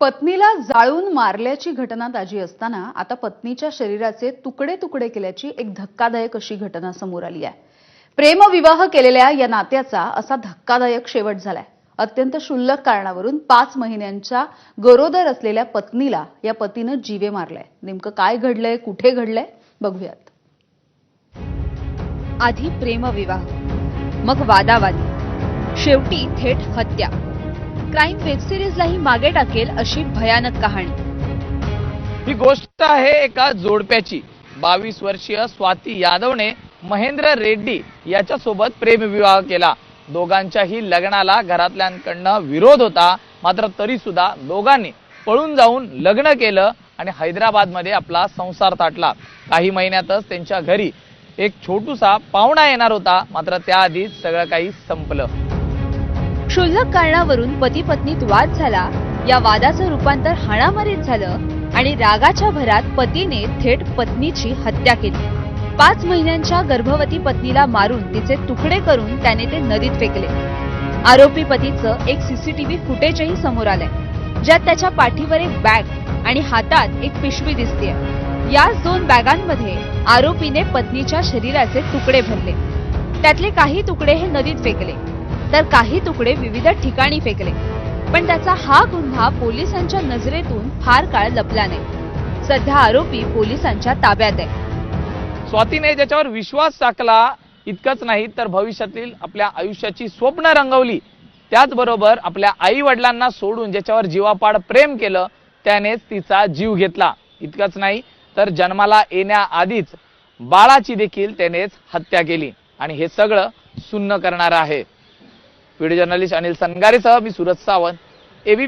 पत्नीला जाळून मारल्याची घटना ताजी असताना आता पत्नीच्या शरीराचे तुकडे तुकडे केल्याची एक धक्कादायक अशी घटना समोर आली आहे. प्रेमविवाह केलेल्या या नात्याचा असा धक्कादायक शेवट झालाय. अत्यंत क्षुल्लक कारणावरून पाच महिन्यांच्या गरोदर असलेल्या पत्नीला या पतीनं जीवे मारलाय. नेमकं काय घडलंय कुठे घडलंय बघूयात. आधी प्रेमविवाह मग वादावादी. शेवटी थेट हत्या. क्राईम वेबसिरीजलाही मागे टाकेल अशी भयानक कहाणी. ही गोष्ट आहे एका जोडप्याची. बावीस वर्षीय स्वाती यादवने महेंद्र रेड्डी याच्यासोबत प्रेमविवाह केला. दोघांच्याही लग्नाला घरातल्यांकडनं विरोध होता मात्र तरी सुद्धा दोघांनी पळून जाऊन लग्न केलं आणि हैदराबादमध्ये आपला संसार ताटला. काही महिन्यातच त्यांच्या घरी एक छोटूसा पाहुणा येणार होता मात्र त्याआधीच सगळं काही संपलं. क्षुल्लक कारणावरून पती पत्नीत वाद झाला. या वादाचं रूपांतर हाणामारीत झालं आणि रागाच्या भरात पतीने थेट पत्नीची हत्या केली. पाच महिन्यांच्या गर्भवती पत्नीला मारून तिचे तुकडे करून त्याने ते नदीत फेकले. आरोपी पतीचं एक सीसीटीव्ही फुटेजही समोर आलंय ज्यात त्याच्या पाठीवर एक बॅग आणि हातात एक पिशवी दिसतेय. याच दोन बॅगांमध्ये आरोपीने पत्नीच्या शरीराचे तुकडे भरले. त्यातले काही तुकडे हे नदीत फेकले. तर काही तुकडे विविध ठिकाणी फेकले. पण त्याचा हा गुन्हा पोलिसांच्या नजरेतून फार काळ लपला नाही. सध्या आरोपी पोलिसांच्या ताब्यात आहे. स्वातीने ज्याच्यावर विश्वास टाकला इतकंच नाही तर भविष्यातील आपल्या आयुष्याची स्वप्न रंगवली. त्याचबरोबर आपल्या आई वडिलांना सोडून ज्याच्यावर जीवापाड प्रेम केलं त्यानेच तिचा जीव घेतला. इतकंच नाही तर जन्माला येण्याआधीच बाळाची देखील त्यानेच हत्या केली. आणि हे सगळं सुन्न करणार आहे. व्हिडिओ जर्नलिस्ट अनिल सनगारेसह मी सुरज सावंत एबी